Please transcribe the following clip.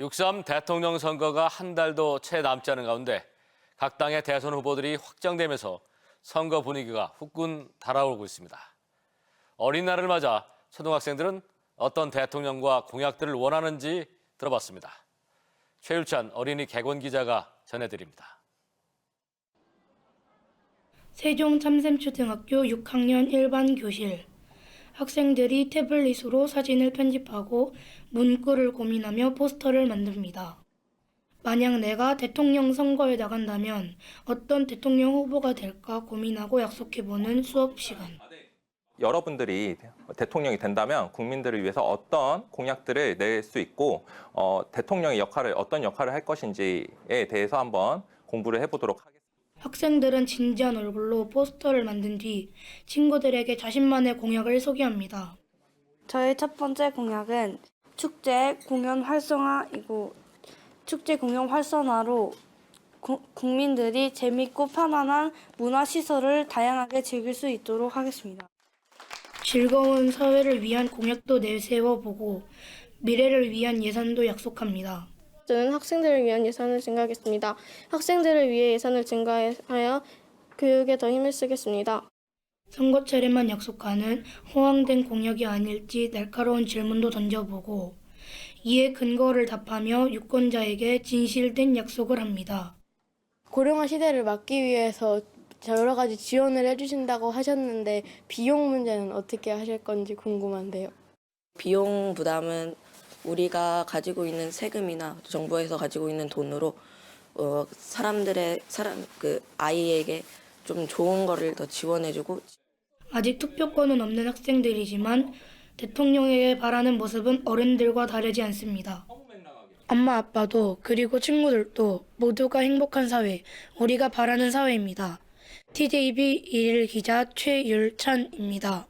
6.3 대통령 선거가 한 달도 채 남지 않은 가운데 각 당의 대선 후보들이 확정되면서 선거 분위기가 후끈 달아오르고 있습니다. 어린 날을 맞아 초등학생들은 어떤 대통령과 공약들을 원하는지 들어봤습니다. 최율찬 어린이 개건 기자가 전해드립니다. 세종 참샘초등학교 6학년 1반 교실. 학생들이 태블릿으로 사진을 편집하고 문구를 고민하며 포스터를 만듭니다. 만약 내가 대통령 선거에 나간다면 어떤 대통령 후보가 될까 고민하고 약속해보는 수업 시간. 여러분들이 대통령이 된다면 국민들을 위해서 어떤 공약들을 낼 수 있고 어, 대통령의 역할을 어떤 역할을 할 것인지에 대해서 한번 공부를 해보도록 하겠습니다. 학생들은 진지한 얼굴로 포스터를 만든 뒤 친구들에게 자신만의 공약을 소개합니다. 저의 첫 번째 공약은 축제 공연 활성화이고 축제 공연 활성화로 구- 국민들이 재밌고 편안한 문화 시설을 다양하게 즐길 수 있도록 하겠습니다. 즐거운 사회를 위한 공약도 내세워보고 미래를 위한 예산도 약속합니다. 저는 학생들을 위한 예산을 증가하겠습니다. 학생들을 위해 예산을 증가하여 교육에 더 힘을 쓰겠습니다. 선거철에만 약속하는 허황된 공약이 아닐지 날카로운 질문도 던져보고 이에 근거를 답하며 유권자에게 진실된 약속을 합니다. 고령화 시대를 막기 위해서 여러 가지 지원을 해주신다고 하셨는데 비용 문제는 어떻게 하실 건지 궁금한데요. 비용 부담은 우리가 가지고 있는 세금이나 정부에서 가지고 있는 돈으로 어, 사람들의 사람 그 아이에게 좀 좋은 거를 더 지원해주고 아직 투표권은 없는 학생들이지만 대통령에게 바라는 모습은 어른들과 다르지 않습니다. 엄마 아빠도 그리고 친구들도 모두가 행복한 사회, 우리가 바라는 사회입니다. TJB 일일 기자 최율찬입니다.